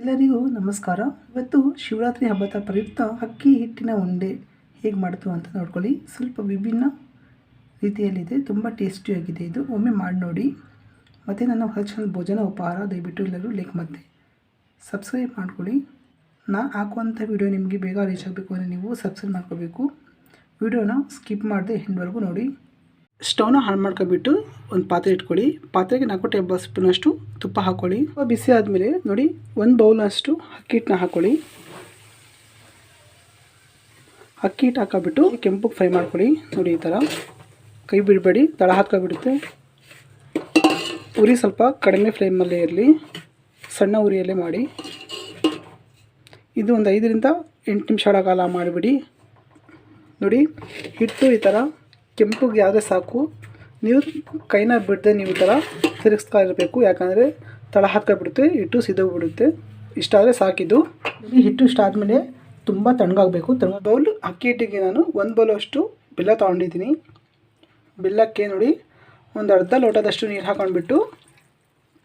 ಎಲ್ಲರಿಗೂ ನಮಸ್ಕಾರ. ಇವತ್ತು ಶಿವರಾತ್ರಿ ಹಬ್ಬದ ಪ್ರಯುಕ್ತ ಅಕ್ಕಿ ಹಿಟ್ಟಿನ ಉಂಡೆ ಹೇಗೆ ಮಾಡ್ತು ಅಂತ ನೋಡ್ಕೊಳ್ಳಿ. ಸ್ವಲ್ಪ ವಿಭಿನ್ನ ರೀತಿಯಲ್ಲಿದೆ. ತುಂಬ ಟೇಸ್ಟಿಯಾಗಿದೆ ಇದು. ಒಮ್ಮೆ ಮಾಡಿ ನೋಡಿ. ಮತ್ತು ನನ್ನ ಹೊರಚಂದ ಭೋಜನ ಉಪಹಾರ ದಯವಿಟ್ಟು ಎಲ್ಲರೂ ಲೈಕ್ ಮತ್ತೆ ಸಬ್ಸ್ಕ್ರೈಬ್ ಮಾಡ್ಕೊಳ್ಳಿ. ನಾನು ಹಾಕುವಂಥ ವಿಡಿಯೋ ನಿಮಗೆ ಬೇಗ ರೀಚ್ ಆಗಬೇಕು ಅಂದರೆ ನೀವು ಸಬ್ಸ್ಕ್ರೈಬ್ ಮಾಡ್ಕೋಬೇಕು. ವಿಡಿಯೋನ ಸ್ಕಿಪ್ ಮಾಡದೆ ಎಂಡ್ವರೆಗೂ ನೋಡಿ. ಸ್ಟವ್ನ ಹಾಳು ಮಾಡ್ಕೊಬಿಟ್ಟು ಒಂದು ಪಾತ್ರೆ ಇಟ್ಕೊಳ್ಳಿ. ಪಾತ್ರೆಗೆ ನಾಲ್ಕು ಟೇಬಲ್ ಸ್ಪೂನಷ್ಟು ತುಪ್ಪ ಹಾಕ್ಕೊಳ್ಳಿ ತುಪ್ಪ ಬಿಸಿ ಆದಮೇಲೆ ನೋಡಿ, ಒಂದು ಬೌಲ್ನಷ್ಟು ಅಕ್ಕಿ ಹಿಟ್ಟನ್ನ ಹಾಕ್ಕೊಳ್ಳಿ ಅಕ್ಕಿ ಹಿಟ್ಟು ಹಾಕೋಬಿಟ್ಟು ಕೆಂಪು ಫ್ರೈ ಮಾಡ್ಕೊಳ್ಳಿ. ನೋಡಿ ಈ ಥರ ಕೈ ಬಿಡಬೇಡಿ, ತಳ ಹಾಕ್ಕೊಬಿಡುತ್ತೆ ಉರಿ ಸ್ವಲ್ಪ ಕಡಿಮೆ ಫ್ಲೇಮಲ್ಲೇ ಇರಲಿ. ಸಣ್ಣ ಉರಿಯಲ್ಲೇ ಮಾಡಿ. ಇದು ಒಂದು ಐದರಿಂದ ಎಂಟು ನಿಮಿಷ ಕಾಲ ಮಾಡಿಬಿಡಿ. ನೋಡಿ, ಹಿಟ್ಟು ಈ ಥರ ಕೆಂಪುಗೆ ಯಾವುದೇ ಸಾಕು. ನೀವು ಕೈನ ಬಿಡದೆ ನೀವು ಈ ಥರ ತಿರುಗಿಸ್ತಾ ಇರಬೇಕು. ಯಾಕಂದರೆ ತಳ ಹಾಕಿಬಿಡುತ್ತೆ ಹಿಟ್ಟು ಸಿದೋಗ್ಬಿಡುತ್ತೆ ಇಷ್ಟಾದರೆ ಸಾಕಿದ್ದು. ಹಿಟ್ಟು ಇಷ್ಟ ಆದಮೇಲೆ ತುಂಬ ತಣ್ಣಗಾಗಬೇಕು. ತಣ್ಣ ಬೌಲ್ ಅಕ್ಕಿ ಹಿಟ್ಟಿಗೆ ನಾನು ಒಂದು ಬೌಲ್ ಅಷ್ಟು ಬೆಲ್ಲ ತೊಗೊಂಡಿದ್ದೀನಿ. ಬೆಲ್ಲಕ್ಕೆ ನೋಡಿ, ಒಂದು ಅರ್ಧ ಲೋಟದಷ್ಟು ನೀರು ಹಾಕೊಂಡ್ಬಿಟ್ಟು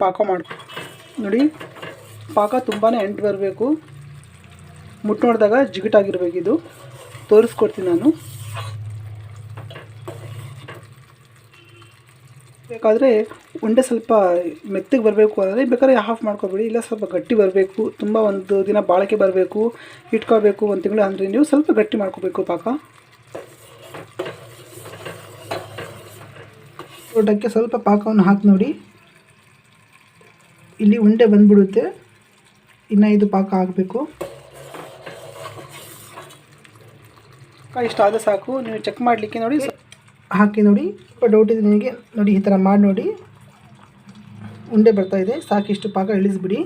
ಪಾಕ ಮಾಡ ನೋಡಿ, ಪಾಕ ತುಂಬಾ ಎಂಟು ಬರಬೇಕು. ಮುಟ್ಟು ನೋಡಿದಾಗ ಜಿಗಿಟಾಗಿರ್ಬೇಕಿದು ತೋರಿಸ್ಕೊಡ್ತೀನಿ ನಾನು. ಬೇಕಾದರೆ ಉಂಡೆ ಸ್ವಲ್ಪ ಮೆತ್ತಗೆ ಬರಬೇಕು ಅಂದರೆ ಬೇಕಾದ್ರೆ ಹಾಫ್ ಮಾಡ್ಕೊಬೇಡಿ, ಇಲ್ಲ ಸ್ವಲ್ಪ ಗಟ್ಟಿ ಬರಬೇಕು, ತುಂಬ ಒಂದು ದಿನ ಬಾಳಿಕೆ ಬರಬೇಕು, ಇಟ್ಕೋಬೇಕು ಒಂದು ತಿಂಗಳು ಅಂದರೆ ನೀವು ಸ್ವಲ್ಪ ಗಟ್ಟಿ ಮಾಡ್ಕೋಬೇಕು ಪಾಕ. ಊಟಕ್ಕೆ ಸ್ವಲ್ಪ ಪಾಕವನ್ನು ಹಾಕಿ ನೋಡಿ. ಇಲ್ಲಿ ಉಂಡೆ ಬಂದ್ಬಿಡುತ್ತೆ. ಇನ್ನು ಇದು ಪಾಕ ಆಗಬೇಕು. ಇಷ್ಟ ಆದರೆ ಸಾಕು, ನೀವು ಚೆಕ್ ಮಾಡಲಿಕ್ಕೆ ನೋಡಿ. ಹಾಕಿ ನೋಡಿ. ಸ್ವಲ್ಪ ಡೌಟ್ ಇದೆ ನಿಮಗೆ ನೋಡಿ ಈ ಥರ ಮಾಡಿ ನೋಡಿ. ಉಂಡೆ ಬರ್ತಾಯಿದೆ ಸಾಕಿಷ್ಟು ಪಾಕ ಇಳಿಸ್ಬಿಡಿ.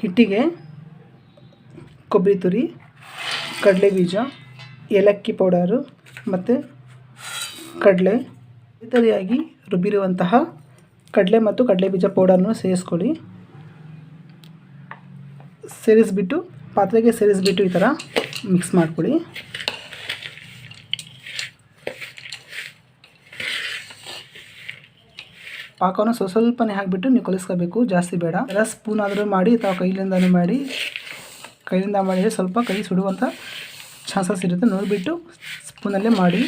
ಹಿಟ್ಟಿಗೆ ಕೊಬ್ಬರಿ ತುರಿ, ಕಡಲೆ ಬೀಜ, ಏಲಕ್ಕಿ ಪೌಡರು ಮತ್ತು ಕಡಲೆ. ಇತರಿಯಾಗಿ ರುಬ್ಬಿರುವಂತಹ ಕಡಲೆ ಮತ್ತು ಕಡಲೆ ಬೀಜ ಪೌಡರ್ನ ಸೇರಿಸ್ಕೊಳ್ಳಿ. ಸೇರಿಸ್ಬಿಟ್ಟು, ಪಾತ್ರೆಗೆ ಸೇರಿಸ್ಬಿಟ್ಟು ಈ ಥರ ಮಿಕ್ಸ್ ಮಾಡ್ಕೊಳ್ಳಿ. ಪಾಕವನ್ನು ಸ್ವಲ್ಪ ಸ್ವಲ್ಪನೇ ಹಾಕಿಬಿಟ್ಟು ನೀವು ಕಲಿಸ್ಕೋಬೇಕು. ಜಾಸ್ತಿ ಬೇಡ. ಎಲ್ಲ ಸ್ಪೂನ್ ಆದರೂ ಮಾಡಿ ಅಥವಾ ಕೈಲಿಂದನೂ ಮಾಡಿ ಕೈಯಿಂದ ಮಾಡಿದರೆ ಸ್ವಲ್ಪ ಕೈ ಸುಡುವಂಥ ಚಾನ್ಸಸ್ ಇರುತ್ತೆ. ನೋಡಿಬಿಟ್ಟು ಸ್ಪೂನಲ್ಲೇ ಮಾಡಿ.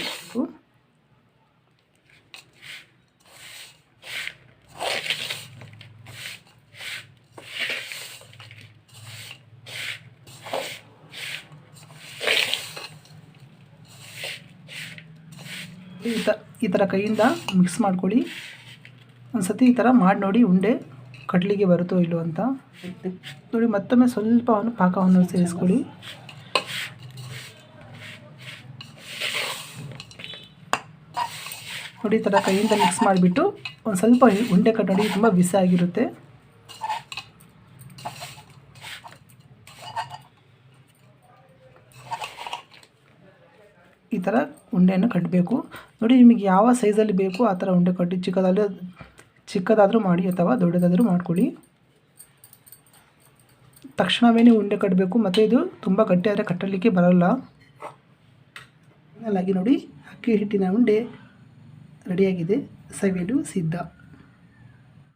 ಈ ಈ ಥರ ಕೈಯಿಂದ ಮಿಕ್ಸ್ ಮಾಡ್ಕೊಳ್ಳಿ. ಒಂದು ಸತಿ ಈ ಥರ ಮಾಡಿ ನೋಡಿ ಉಂಡೆ ಕಡ್ಲಿಗೆ ಬರುತ್ತೋ ಇಲ್ಲೋ ಅಂತ. ನೋಡಿ ಮತ್ತೊಮ್ಮೆ ಸ್ವಲ್ಪ ಅವನು ಪಾಕವನ್ನು ಸೇರಿಸ್ಕೊಳ್ಳಿ. ನೋಡಿ ಈ ಥರ ಕೈಯಿಂದ ಮಿಕ್ಸ್ ಮಾಡಿಬಿಟ್ಟು ಒಂದು ಸ್ವಲ್ಪ ಉಂಡೆ ಕಟ್ ನೋಡಿ ತುಂಬ ಬಿಸಿ ಆಗಿರುತ್ತೆ ಈ ಥರ ಉಂಡೆಯನ್ನು ಕಟ್ಟಬೇಕು ನೋಡಿ ನಿಮಗೆ ಯಾವ ಸೈಜಲ್ಲಿ ಬೇಕು ಆ ಥರ ಉಂಡೆ ಕಟ್ಟಿ ಚಿಕ್ಕದಾದರೆ ಚಿಕ್ಕದಾದರೂ ಮಾಡಿ ಅಥವಾ ದೊಡ್ಡದಾದರೂ ಮಾಡ್ಕೊಳ್ಳಿ. ತಕ್ಷಣವೇ ನೀವು ಉಂಡೆ ಕಟ್ಟಬೇಕು ಮತ್ತು ಇದು ತುಂಬ ಗಟ್ಟಿಯಾದರೆ ಕಟ್ಟಲಿಕ್ಕೆ ಬರಲ್ಲ. ಫೈನಲಾಗಿ ನೋಡಿ, ಅಕ್ಕಿ ಹಿಟ್ಟಿನ ಉಂಡೆ ರೆಡಿಯಾಗಿದೆ. ಸವಿಯಲು ಸಿದ್ಧ.